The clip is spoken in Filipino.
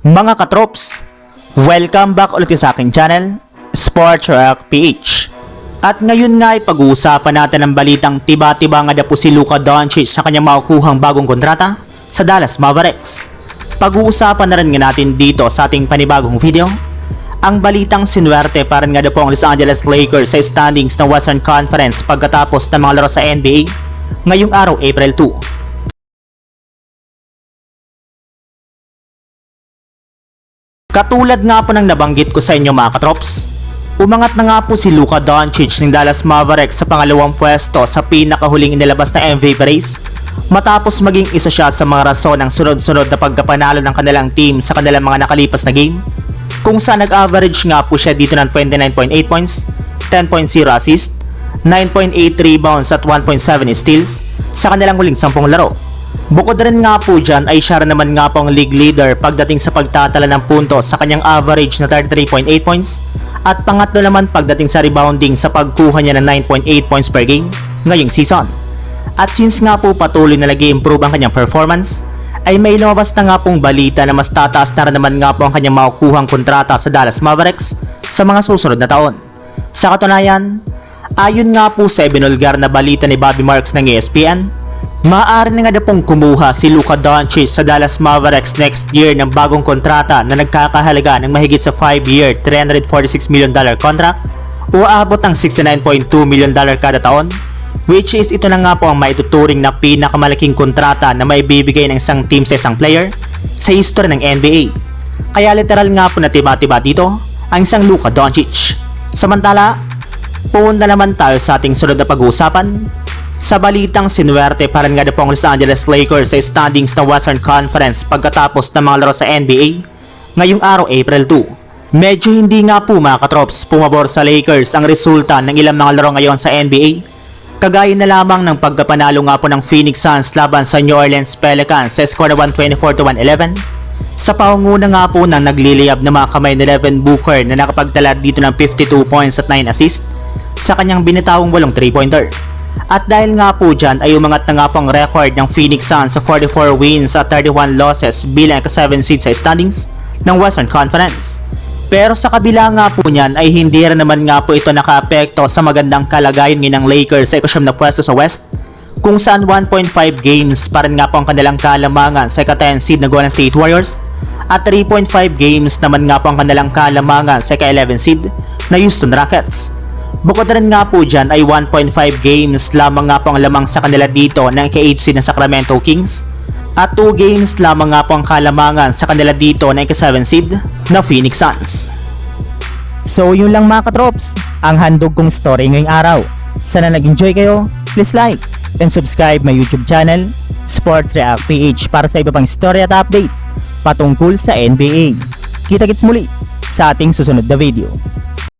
Mga katrops, welcome back ulit sa aking channel, Sports Rock PH. At ngayon nga ay pag-uusapan natin ang balitang tiba-tiba nga na po si Luka Doncic sa kanyang makukuhang bagong kontrata sa Dallas Mavericks. Pag-uusapan na rin nga natin dito sa ating panibagong video, ang balitang sinuwerte para nga na po ang Los Angeles Lakers sa standings ng Western Conference pagkatapos ng mga laro sa NBA ngayong araw April 2. Katulad nga po ng nabanggit ko sa inyo mga katrops, umangat na nga po si Luka Doncic ng Dallas Mavericks sa pangalawang pwesto sa pinakahuling inilabas na MVP race matapos maging isa siya sa mga rason ng sunod-sunod na pagkapanalo ng kanilang team sa kanilang mga nakalipas na game kung saan nag-average nga po siya dito ng 29.8 points, 10.0 assist, 9.8 rebounds at 1.7 steals sa kanilang huling 10 laro. Bukod rin nga po dyan ay siya naman nga po ang league leader pagdating sa pagtatala ng puntos sa kanyang average na 33.8 points at pangatlo naman pagdating sa rebounding sa pagkuha niya ng 9.8 points per game ngayong season. At since nga po patuloy na nag-improve ang kanyang performance, ay may lumabas na nga pong balita na mas tataas na naman nga po ang kanyang makukuhang kontrata sa Dallas Mavericks sa mga susunod na taon. Sa katunayan, ayon nga po sa ibinulgar na balita ni Bobby Marks ng ESPN, maaari na nga na pong kumuha si Luka Doncic sa Dallas Mavericks next year ng bagong kontrata na nagkakahalaga ng mahigit sa 5-year, 346 million dollar contract o aabot ng 69.2 million dollar kada taon which is ito na nga po ang maituturing na pinakamalaking kontrata na may bibigay ng isang team sa isang player sa history ng NBA. Kaya literal nga po na tiba-tiba dito ang isang Luka Doncic. Samantala, punta naman tayo sa ating sunod na pag-uusapan sa balitang sinuwerte para nga na po ang Los Angeles Lakers sa standings ng Western Conference pagkatapos ng mga laro sa NBA ngayong araw April 2. Medyo hindi nga po mga katrops pumabor sa Lakers ang resulta ng ilang mga laro ngayon sa NBA Kagaya na lamang ng pagkapanalo nga po ng Phoenix Suns laban sa New Orleans Pelicans sa score na 124 to 111 sa pangunguna nga po ng nagliliyab na mga kamay ni Devin Booker na nakapagtala dito ng 52 points at 9 assists sa kanyang binitawang walong 3-pointer. At dahil nga po dyan ay umangat na nga po ang record ng Phoenix Suns sa 44 wins at 31 losses bilang ka-7 seed sa standings ng Western Conference. Pero sa kabila nga po niyan ay hindi rin naman nga po ito nakaapekto sa magandang kalagayan ng Lakers sa ikasyam na pwesto sa West kung saan 1.5 games pa rin nga po ang kanilang kalamangan sa ika-10 seed na Golden State Warriors at 3.5 games naman nga po ang kanilang kalamangan sa ika-11 seed na Houston Rockets. Bukod rin nga po dyan ay 1.5 games lamang nga po ang lamang sa kanila dito ng ika-8 seed na Sacramento Kings at 2 games lamang nga po ang kalamangan sa kanila dito na ika-7 seed na Phoenix Suns. So yun lang mga katrops, ang handog kong story ngayong araw. Sana nag-enjoy kayo, please like and subscribe my YouTube channel, Sports React PH para sa iba pang story at update patungkol sa NBA. Kita-kits muli sa ating susunod na video.